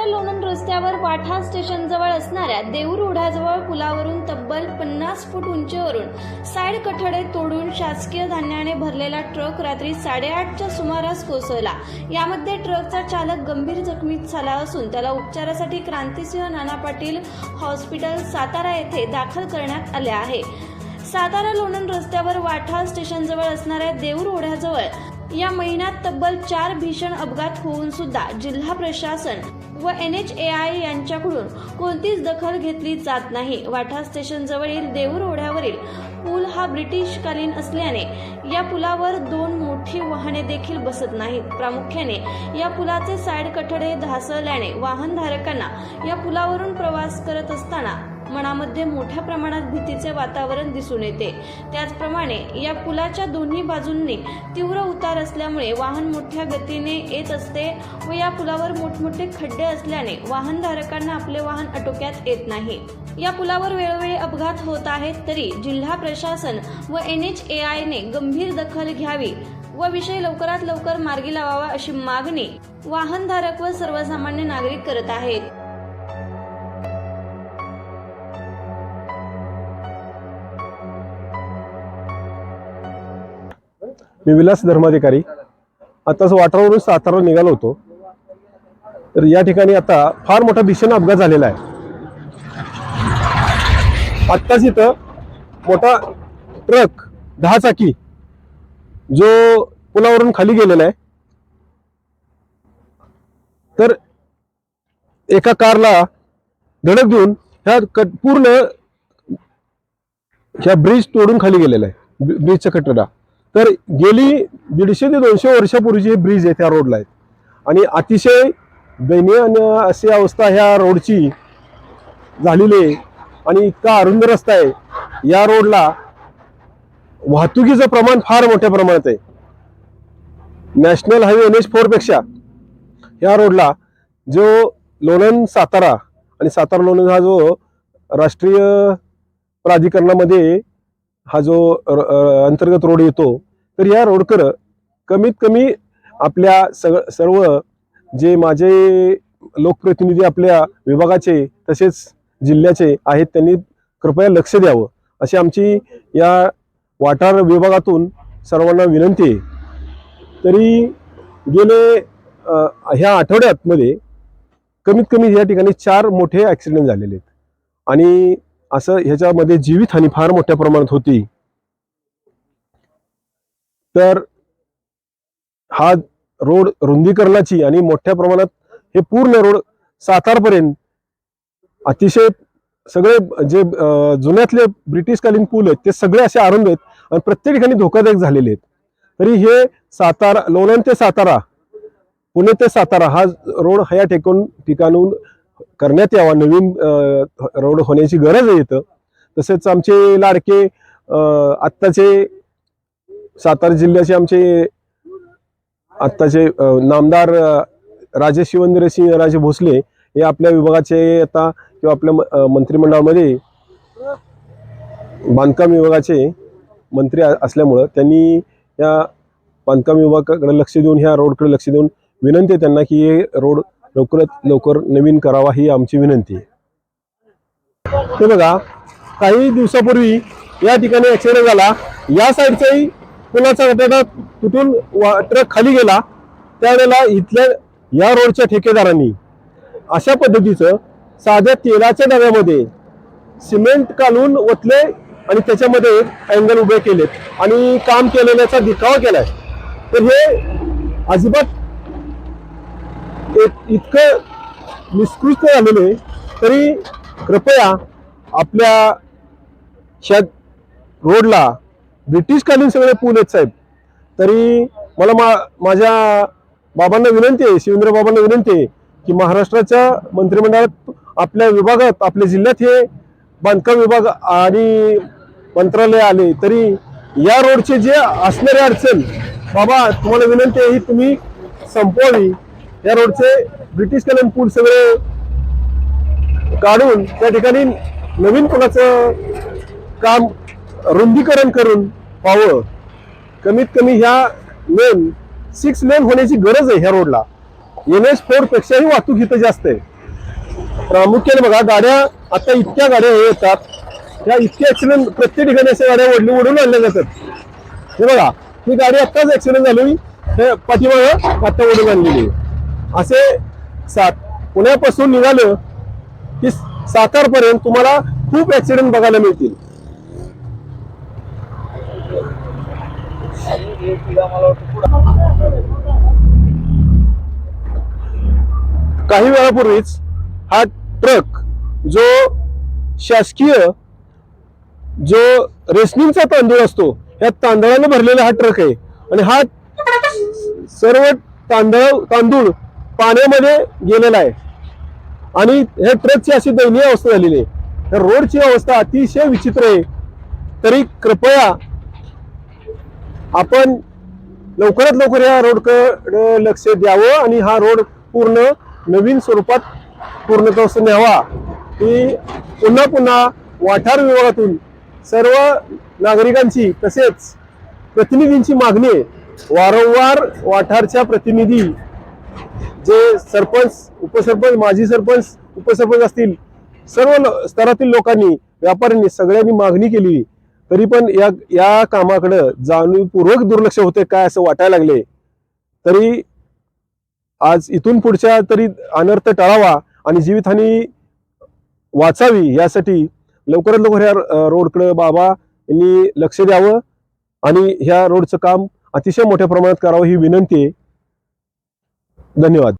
सातारा लोणंद रस्त्यावर वाठा स्टेशनजवळ असणाऱ्या देऊर ओढ्याजवळ पुलावरून तब्बल पन्नास फूट उंचीवरून साईड कठडे तोडून शासकीय धान्याने भरलेला ट्रक रात्री साडेआठच्या सुमारास कोसळला. यामध्ये ट्रकचा चालक गंभीर जखमी झाला असून त्याला उपचारासाठी क्रांतिसिंह नाना पाटील हॉस्पिटल सातारा येथे दाखल करण्यात आले आहे. सातारा लोणंद रस्त्यावर वाठा स्टेशनजवळ असणाऱ्या देऊर ओढ्याजवळ या महिन्यात तब्बल चार भीषण अपघात होऊन सुद्धा जिल्हा प्रशासन व एन एच ए आय यांच्याकडून कोणतीच दखल घेतली जात नाही. वाठा स्टेशन जवळील देऊर ओढ्यावरील पूल हा ब्रिटिशकालीन असल्याने या पुलावर दोन मोठी वाहने देखील बसत नाहीत. प्रामुख्याने या पुलाचे साईड कठडे ढासळल्याने वाहनधारकांना या पुलावरून प्रवास करत असताना मनामध्ये मोठ्या प्रमाणात भीतीचे वातावरण दिसून येते. त्याचप्रमाणे या पुलाच्या दोन्ही बाजूंनी तीव्र उतार असल्यामुळे वाहन मोठ्या गतीने येत असते व या पुलावर मोठमोठे खड्डे असल्याने वाहनधारकांना आपले वाहन आटोक्यात येत नाही. या पुलावर वेळोवेळी अपघात होत आहेत तरी जिल्हा प्रशासन व एन एच ए आयने गंभीर दखल घ्यावी व विषय लवकरात लवकर मार्गी लावावा अशी मागणी वाहनधारक व सर्वसामान्य नागरिक करत आहेत. मी विलास धर्माधिकारी. आताच वाटावरून सातारा निघालो होतो. तर या ठिकाणी आता फार मोठा भीषण अपघात झालेला आहे. आत्ताच इथं मोठा ट्रक दहा चाकी जो पुलावरून खाली गेलेला आहे. तर एका कारला धडक देऊन ह्या पूर्ण ह्या ब्रिज तोडून खाली गेलेला आहे. ब्रिजचा कटडा तर गेली दीडशे ते दोनशे वर्षापूर्वीची हे ब्रिज आहे त्या रोडला आहेत आणि अतिशय दयनीय अशी अवस्था ह्या रोडची झालेली आहे. आणि इतका अरुंद रस्ता आहे. या रोडला वाहतुकीचं प्रमाण फार मोठ्या प्रमाणात आहे. नॅशनल हायवे एन एच फोरपेक्षा ह्या या रोडला जो लोणंद सातारा आणि सातारा लोणंद हा जो राष्ट्रीय प्राधिकरणामध्ये हा जो अंतर्गत रोड येतो तर या रोडकर कमीत कमी आपल्या सग सर्व जे माझे लोकप्रतिनिधी आपल्या विभागाचे तसेच जिल्ह्याचे आहेत त्यांनी कृपया लक्ष द्यावं. अशी आमची या वाठार विभागातून सर्वांना विनंती आहे. तरी गेले ह्या आठवड्यात मध्ये कमीत कमी या ठिकाणी चार मोठे ॲक्सिडेंट झालेले आहेत. आणि असं ह्याच्यामध्ये जीवितहानी फार मोठ्या प्रमाणात होती. तर हा रोड रुंदीकरणाची आणि मोठ्या प्रमाणात हे पूर्ण रोड सातारपर्यंत अतिशय सगळे जे जुन्यातले ब्रिटिशकालीन पूल आहेत ते सगळे असे आरंभ आहेत आणि प्रत्येक ठिकाणी धोकादायक झालेले आहेत. तरी हे सातारा लोणंद ते सातारा पुणे ते सातारा हा रोड ह्या ठेकून ठिकाणून करण्यात यावा. नवीन रोड होण्याची गरज आहे इथं. तसेच आमचे लाडके आत्ताचे सातारा जिल्ह्याचे आमचे आत्ताचे नामदार राजे शिवंदर सिंह राजे भोसले हे आपल्या विभागाचे आता किंवा आपल्या मंत्रिमंडळामध्ये बांधकाम विभागाचे मंत्री असल्यामुळं त्यांनी या बांधकाम विभागाकडे लक्ष देऊन ह्या रोडकडे लक्ष देऊन विनंती आहे त्यांना की हे रोड लवकरात लवकर नवीन करावा ही आमची विनंती आहे. ते बघा काही दिवसापूर्वी या ठिकाणी ॲक्सिडेंट झाला. या साईडचाही पुलाचा कटडा तुटून वा- ट्रक खाली गेला त्यावेळेला इथल्या या रोडच्या ठेकेदारांनी अशा पद्धतीचं साध्या तेलाच्या डब्यामध्ये सिमेंट कालून ओतले आणि त्याच्यामध्ये अँगल उभे केलेत आणि काम केलेल्याचा दिखावा केलाय. तर हे अजिबात एक इतकं निष्कृष्ट झालेलं आहे. तरी कृपया आपल्या शेत रोडला ब्रिटिशकालीन सगळे पूल आहेत साहेब. तरी मला मा माझ्या बाबांना विनंती आहे शिवेंद्र बाबांना विनंती आहे की महाराष्ट्राच्या मंत्रिमंडळात आपल्या विभागात आपल्या जिल्ह्यात हे बांधकाम विभाग आणि मंत्रालय आले. तरी या रोडचे जे असणारे अडचण बाबा तुम्हाला विनंती आहे ही तुम्ही संपवावी. या रोडचे ब्रिटिशकालीन पूल सगळे काढून त्या ठिकाणी नवीन पुलाचं काम रुंदीकरण करून व्हावं कमीत कमी ह्या लेन सिक्स लेन होण्याची गरज आहे ह्या रोडला एन एच फोर पेक्षाही वाहतूक इथं जास्त आहे. प्रामुख्याने बघा गाड्या आता इतक्या गाड्या हे येतात. त्या इतक्या ऍक्सिडेंट प्रत्येक ठिकाणी अशा गाड्या ओढली ओढून आणल्या जातात. हे बघा ही गाडी आत्ताच ऍक्सिडेंट झाली. हे पाठीमाग आत्ता ओढून आणलेली आहे. असे सात पुण्यापासून निघालं की सातारपर्यंत तुम्हाला खूप ऍक्सिडेंट बघायला मिळतील. काही वेळापूर्वीच हा ट्रक जो शासकीय जो रेशनिंगचा तांदूळ असतो या तांदळाने भरलेला हा ट्रक आहे. आणि हा सर्व तांदळ तांदूळ पाण्यामध्ये गेलेला आहे. आणि ह्या ट्रकची अशी दयनीय अवस्था झालेली आहे. रोडची अवस्था अतिशय विचित्र आहे. तरी कृपया आपण लवकरात लवकर या रोडकडे लक्ष द्यावं आणि हा रोड पूर्ण नवीन स्वरूपात पूर्णत्वास न्यावा. ही पुन्हा पुन्हा वाठार विभागातून सर्व नागरिकांची तसेच प्रतिनिधींची मागणी आहे वारंवार वाठारच्या प्रतिनिधी जे सरपंच उपसरपंच माजी सरपंच उपसरपंच असतील सर्व स्तरातील लोकांनी व्यापाऱ्यांनी सगळ्यांनी मागणी केली. तरी पण या या कामाकडं जाणीवपूर्वक दुर्लक्ष होते काय असं वाटायला लागले. तरी आज इथून पुढच्या तरी अनर्थ टाळावा आणि जीवितहानी वाचावी यासाठी लवकरात लवकर ह्या रोडकडं बाबा यांनी लक्ष द्यावं आणि ह्या रोडचं काम अतिशय मोठ्या प्रमाणात करावं ही विनंती आहे. धन्यवाद.